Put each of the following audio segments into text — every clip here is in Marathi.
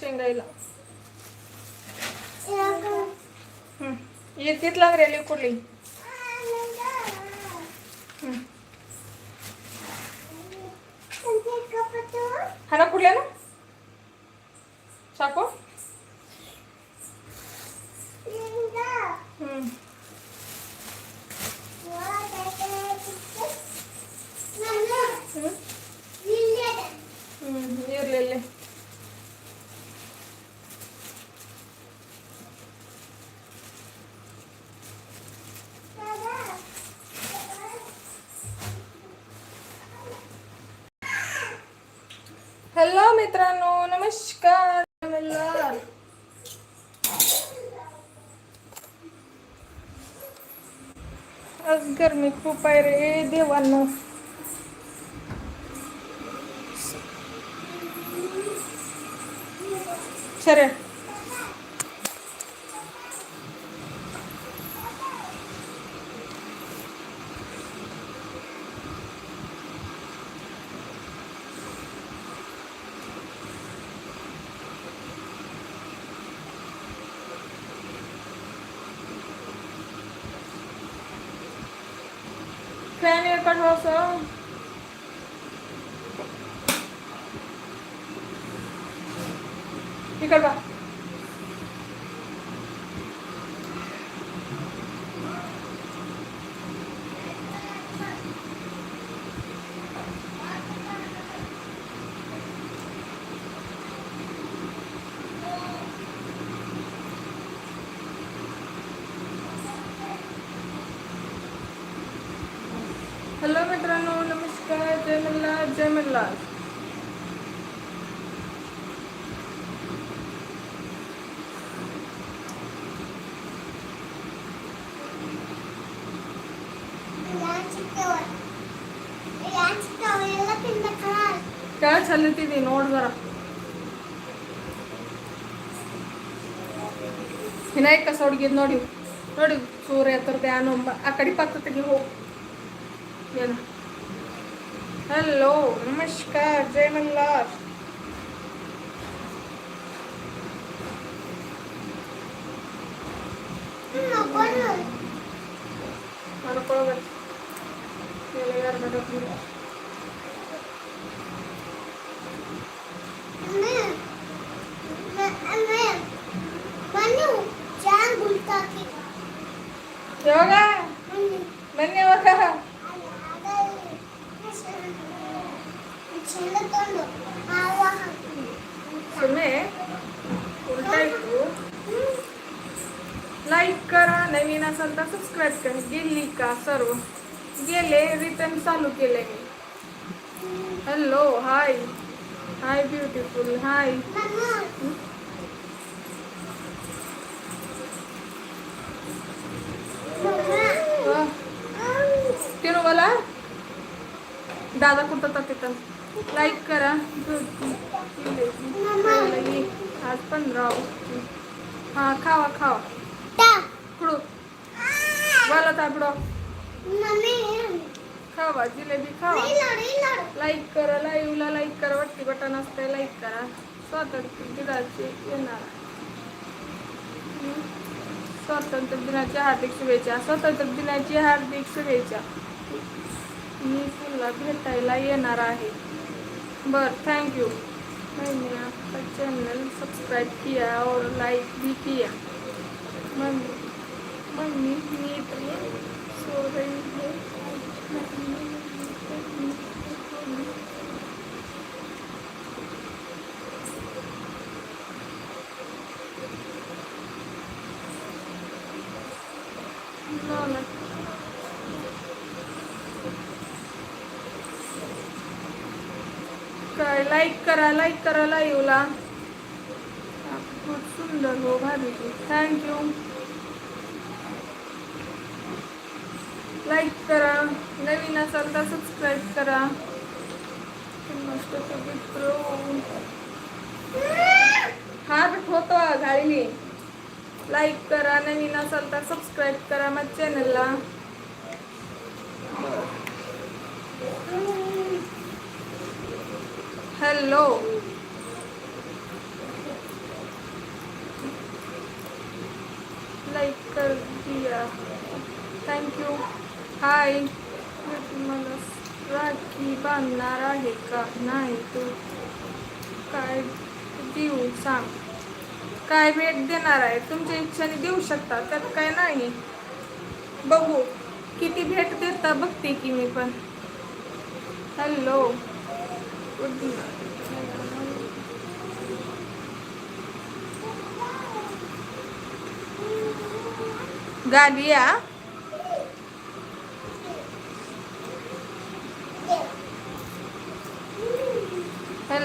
शेंगायला हम्म. ये तिथला रेली कुठली. हा ना कुठल्या ना चाकू आज गरमी खूप आहे रे देवांना. सर हॅलो मित्रांनो नमस्कार जय मल्हार जय मल्हार काय चालली ती नोट जरा ವಿನಾಯಕ ಹುಡುಗಿದ್ ನೋಡಿ ನೋಡಿ ಸೂರ್ಯ ತರದೆ ಅನ್ನೊಂಬ ಆ ಕಡೆ ಪಕ್ಕ ತೆಗಿ ಹೋಗು હેલો નમસ્કાર જય મલ્હાર મારો કોણ चालू केले मी. हॅलो हाय हाय ब्युटिफुल हाय तिनु बोला दादा कुठं तिथं? लाईक करा. आज पंधरा ऑगस्ट हा खावा खावा. कुडू. बोला तापडो खावा जिलेबी खावा. लाईक करा लाईव्हला लाईक करा वरती बटन असते लाईक करा. स्वातंत्र्य दिनाची येणार. स्वातंत्र्य दिनाच्या हार्दिक शुभेच्छा. स्वातंत्र्य दिनाची हार्दिक शुभेच्छा. मी तुला भेटायला येणार आहे. बर थैंक यू मैंने आपका चैनल सब्सक्राइब किया और लाइक भी किया. मम्मी मम्मी में सो रही है No, no. काय लाईक करा लाईक करा लाईव्हला खूप सुंदर हो भाभी थँक्यू लाईक करा. नवीन असाल तर सबस्क्राईब करा मस्त प्रो हात होतो घाळली लाईक करा नवीन असाल तर सबस्क्राईब करा माझ्या चॅनलला हॅलो लाईक कर दिया. थँक्यू हाय मला राखी बांधणार आहे का? नाही तू काय देऊ सांग. काय भेट देणार आहे? तुमच्या इच्छेने देऊ शकता त्यात काय नाही. बघू किती भेट देता बघते की मी पण. हॅलो. गालिया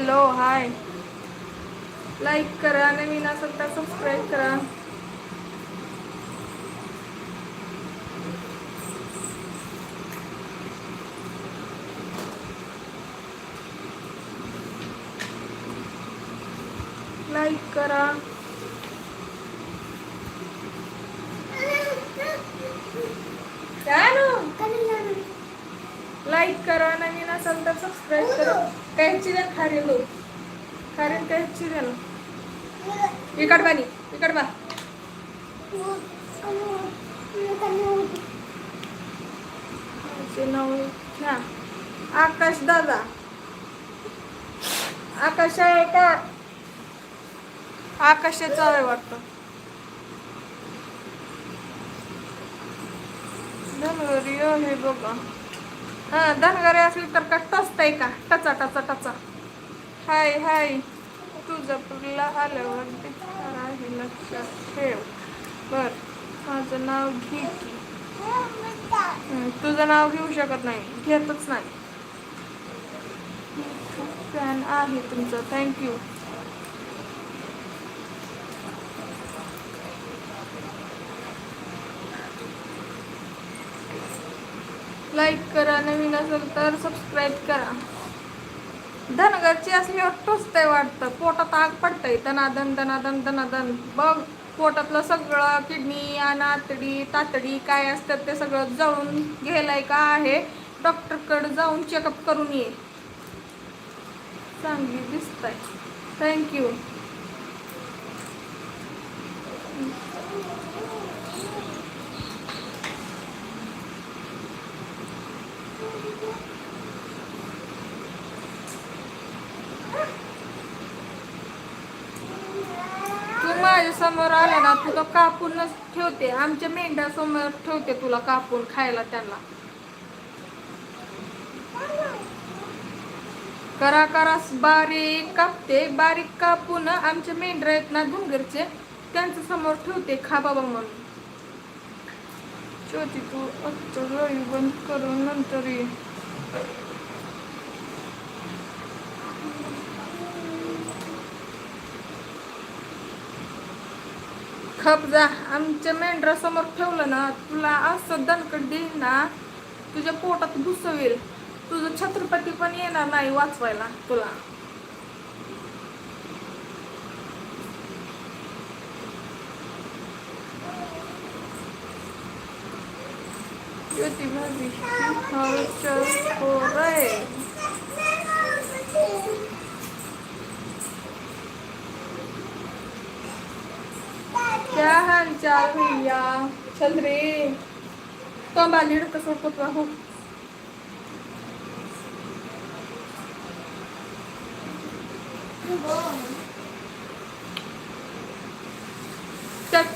हॅलो हाय लाईक करा नवीन असेल तर सबस्क्राईब करा. लाईक करा काय नो? लाईक करा नवीन असेल तर सबस्क्राईब करा कायची द्या खारे लो कारण कायची द्या इकड बानी इकड बा नाव घ्या आकाश दादा. आकाश आहे का? आकाशाचं आहे वाटतं. हे बघा. हां धनगारी असली तर का टचताय का? टचा टचा टचा. हाय हाय. तुळजापूरला आल्यावर आहे लक्षात ठेव. बर माझं नाव घे की. तुझं नाव घेऊ शकत नाही. घेतच नाही. फॅन आहे तुमचं. थँक्यू लाईक करा नवीन असेल तर सबस्क्राईब करा. धनगरची असल्यावर टोचतंय वाटतं. पोटात आग पडतंय. दनादन दनादन दनादन बघ पोटातलं सगळं किडनी आतडी तातडी काय असतात ते सगळं जळून घ्यायलाय का आहे? डॉक्टरकडे जाऊन चेकअप करून ये. चांगली दिसतंय. थँक्यू तू माझ्यासमोर आले ना तुला कापूनच ठेवते. आमच्या मेंढ्या समोर ठेवते तुला कापून खायला त्यांना. करा करा बारीक कापते बारीक कापून आमच्या मेंढ्या आहेत ना धुंगरचे त्यांच्यासमोर ठेवते. खा बाबा म्हणून. ज्योती तू आजच्या बंद करून नंतर ये खप जा. आमच्या मेंढरा समोर ठेवलं ना तुला असं दणकट देईन ना तुझ्या पोटात घुसवेल. तुझं छत्रपती पण येणार नाही वाचवायला तुला. ज्योती भाभी हालचाल हो रहे क्या हाल चाल भैया चल रे तो बालीड कसं होत हो त्यात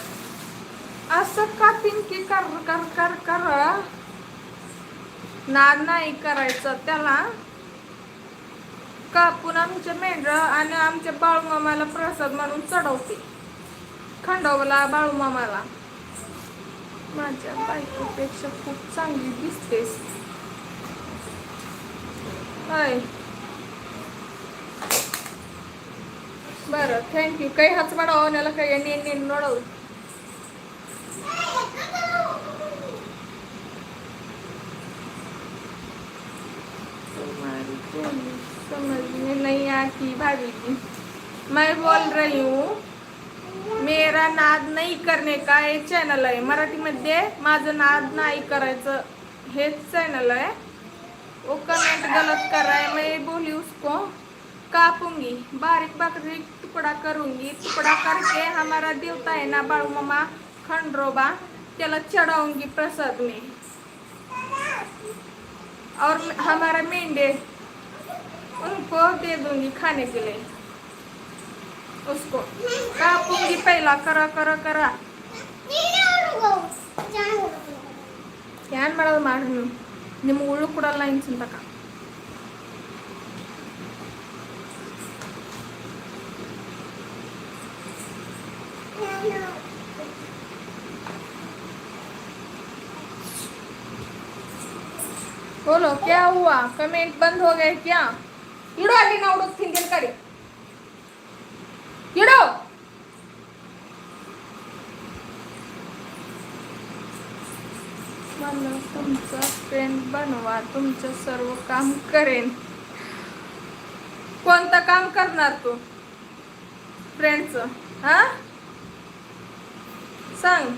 असं कापीन की कर कर कर कर नाग नाही करायचं. त्याला कापून आमच्या मेंढर आणि आमच्या बाळूमामाला प्रसाद म्हणून चढवते. खंडोबाला बाळूमामाला. माझ्या बायकोपेक्षा खूप चांगली दिसतेस. होय. बरं थँक्यू काही हाच मडवण्याला काही नेन नेन नडव. तुम्हारी समझ में नहीं आती भाभी जी मैं बोल रही हूँ मेरा नाद नाही करणे का हे चॅनल आहे. मराठीमध्ये माझं नाद नाही करायचं हेच चॅनल है वो कमेंट गलत कर रहा है मैं बोली उसको कापूंगी बारीक बारीक टुकड़ा करूंगी टुकड़ा करके हमारा देवता है ना बाळू मामा खंडरोबा त्याला चढ़ाऊंगी प्रसाद में. और हमारा मेंढे उनको दे दूंगी खाने के लिए उसको कापूंगी पहिला करा करा करा ಏನ್ ಮಾಡೋದು ಮಾಡಿ ನೀವು ನಿಮ್ಗೆ ಉಳ್ಳು ಕೊಡಲ್ಲ ಇನ್ಸಿಂತಕ बोलो क्या हुआ कमेंट बंद हो गए क्या इडो ಅಲ್ಲಿ ನಾವು ಹುಡುಕ್ತೀನಿ ಕಡೆ इडो मला तुमचा फ्रेंड बनवा तुमचं सर्व काम करेन कोणतं काम करणार तू फ्रेंडचं हा सांग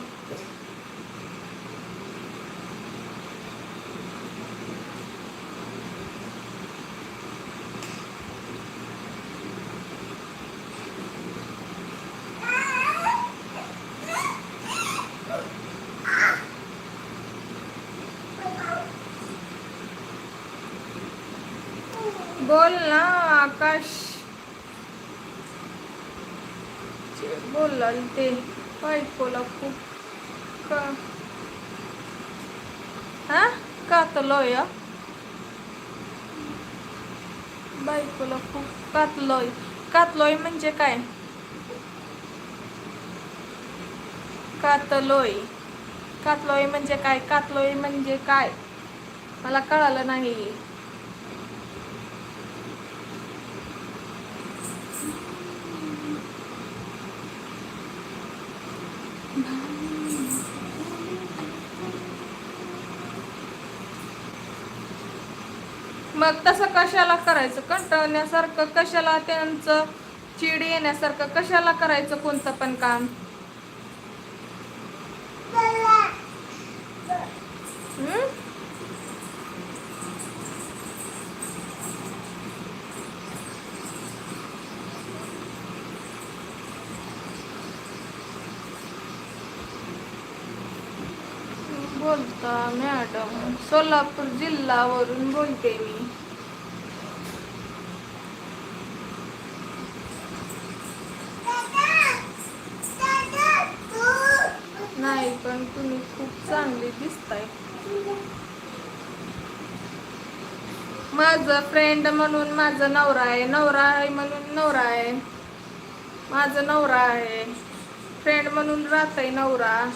कातलोय बायकोला खूप कातलोय कातलोय म्हणजे काय कातलोय कातलोय म्हणजे काय कातलोय म्हणजे काय मला कळालं नाही मग तसं कशाला करायचं? कंटाळण्यासारखं कशाला त्यांचं चिड येण्यासारखं कशाला करायचं कोणतं पण काम? हम्म? बोलता मॅडम सोलापूर जिल्हावरून बोलते मी नाही पण तुम्ही खूप चांगली माझं फ्रेंड म्हणून माझं नवरा आहे. नवरा आहे म्हणून नवरा आहे. माझं नवरा आहे. फ्रेंड म्हणून राहतय नवरा.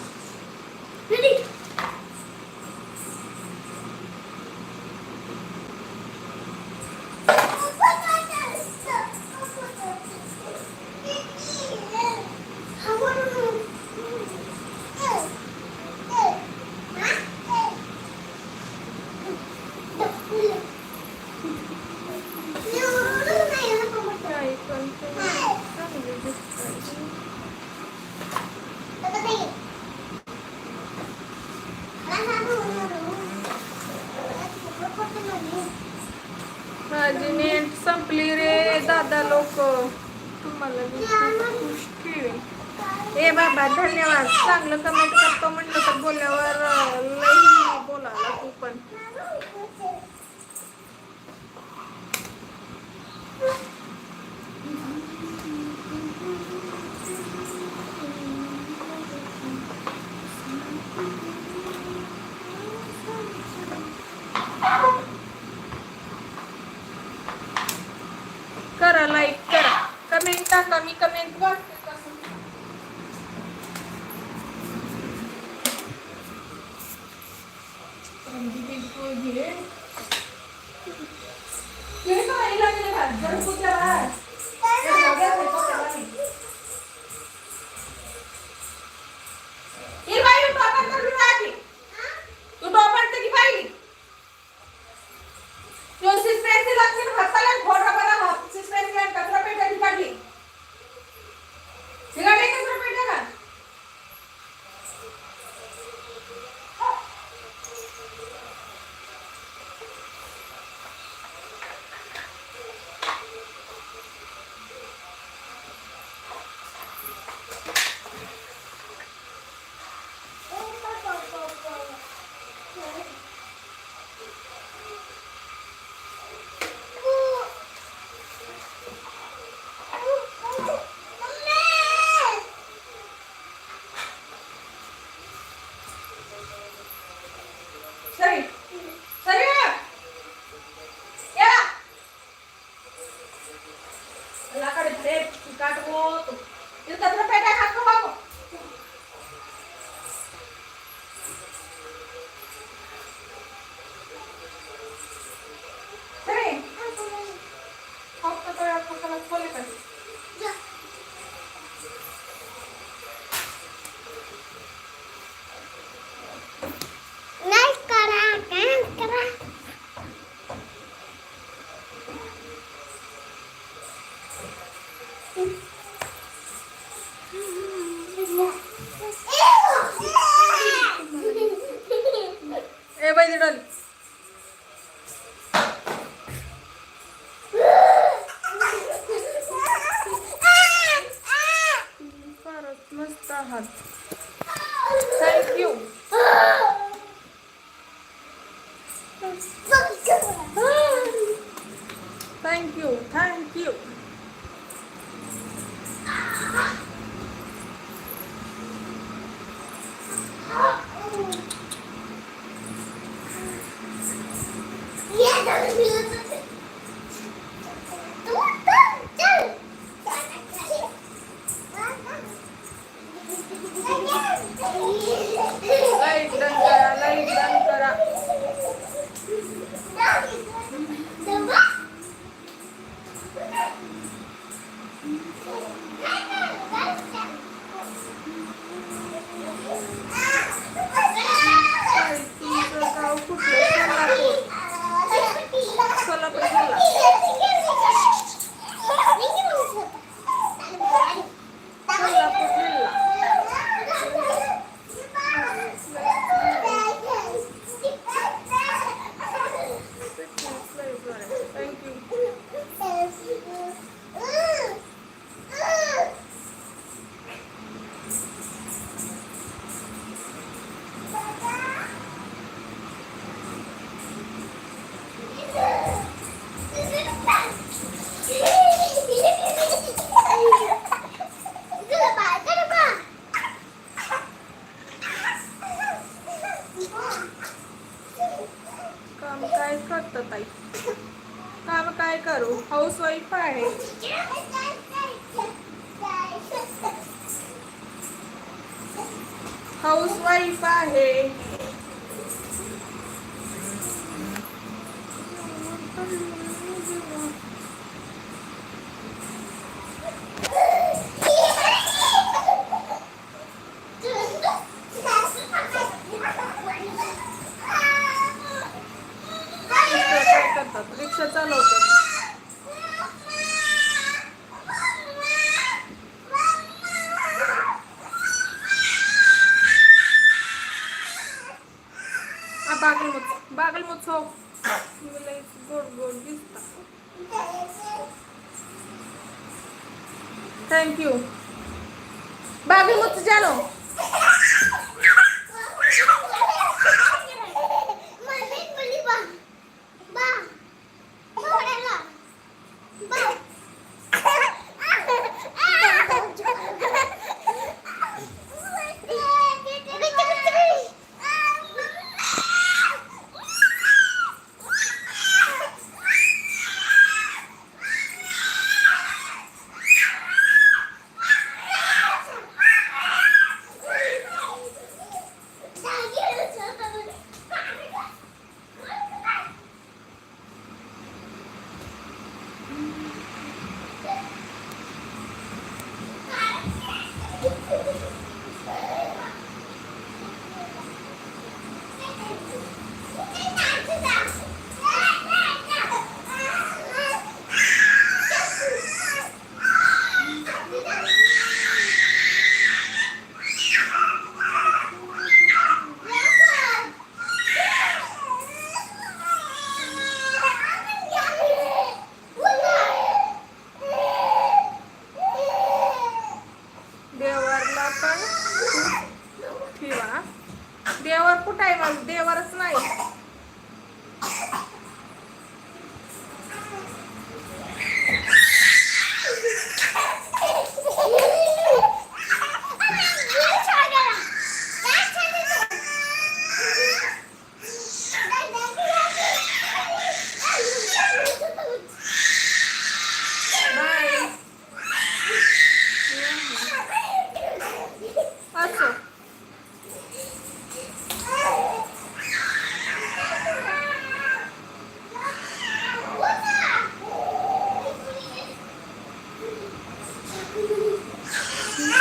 No!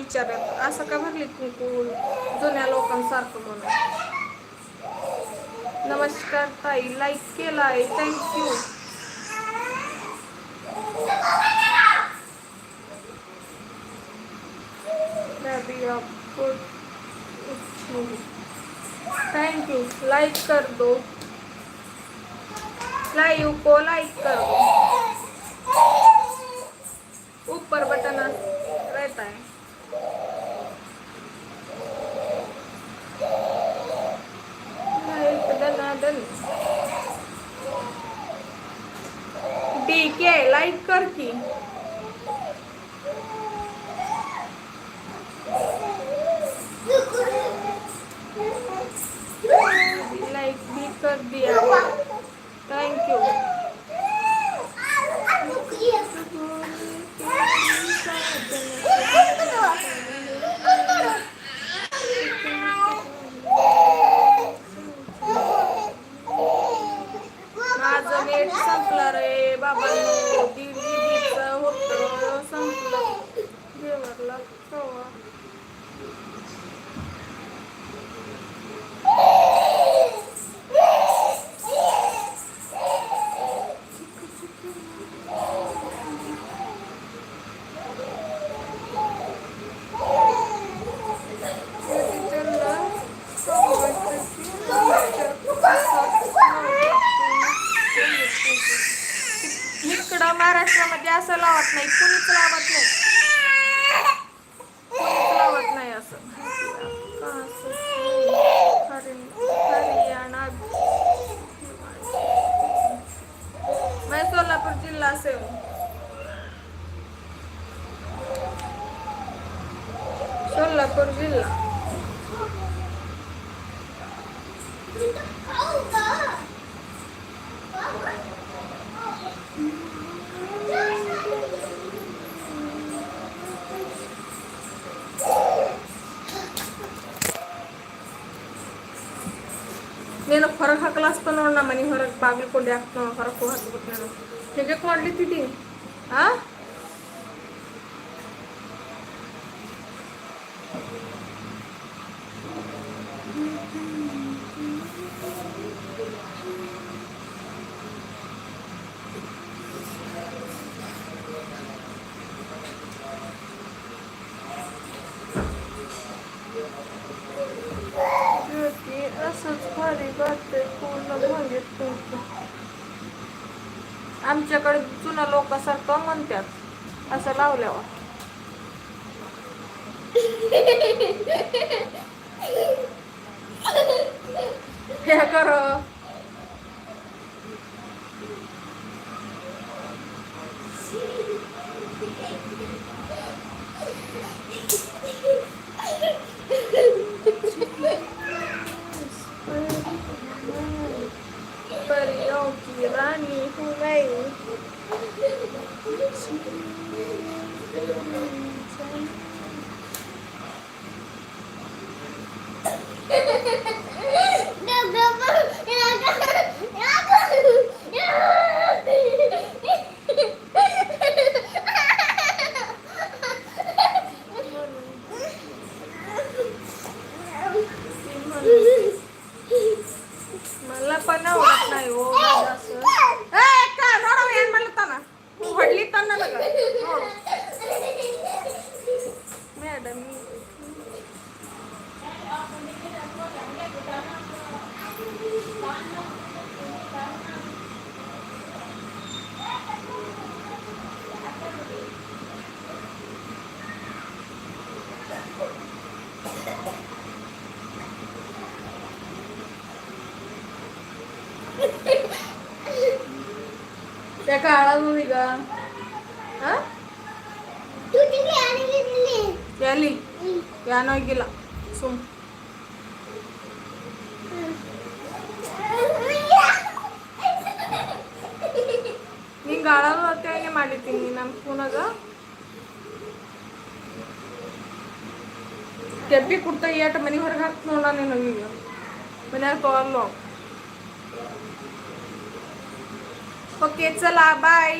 विचारत असं का भरली कुंकू जुन्या लोकांसारखं म्हणून. नमस्कार ताई लाईक केलाय. थँक्यू थैंक यू लाइक कर दो लाइव को लाइक कर दो ऊपर बटन रहता है. लाइक दनादन डी के लाइक कर की। लाइक भी कर दिया। इकडं महाराष्ट्रामध्ये असं लावत नाही कुणीच लावत नाही. लावत नाही असं. हरियाणा सोलापूर जिल्हा असेल सोलापूर जिल्हा. నేను ಹೊರಗೆ ಹಾಕಲಾಸ್ತಾನ ನೋಡಿ ನಾ ಮನೆ ಹೊರಗೆ ಬಾಗಿಲು ಯಾಕೆ ಹಾಕ್ತಾನ ಹೊರಗೆ ಹೋಗಿ ಹಾಕ್ಬಿಟ್ಟು ನಾನು ಹೇಗೆ ಮಾಡ್ಲಿತ್ತಿದ್ದಿ ಆ Thank you. असंच भारी पूर्ण भांगेत तुमचं आमच्याकडे जुना लोकांसारखं म्हणतात असं लावल्यावर. हे कर. परियों की ಯಾಕೆ ಹಾಳಾದವು ಈಗ? ಎಲ್ಲಿ? ಏನೋ ಆಗಿಲ್ಲ. ಸುಮ್. ನಿಂಗೆ ಹಾಳಾದ್ರು ಅತ್ತೆ ಹಂಗೆ ಮಾಡಿರ್ತೀನಿ ನಮ್ಮ ಫೋನಾಗ ಕೆಬ್ಬಿ ಕುಡ್ತಾ ಏಟ ಮನೆ ಹೊರಗೆ ಹಾಕ್ತು ನೋಡ ನೀನು ಈಗ. ಮನ್ಯಾಗ ತೊಗೊಲ್ಲ ओके चला बाय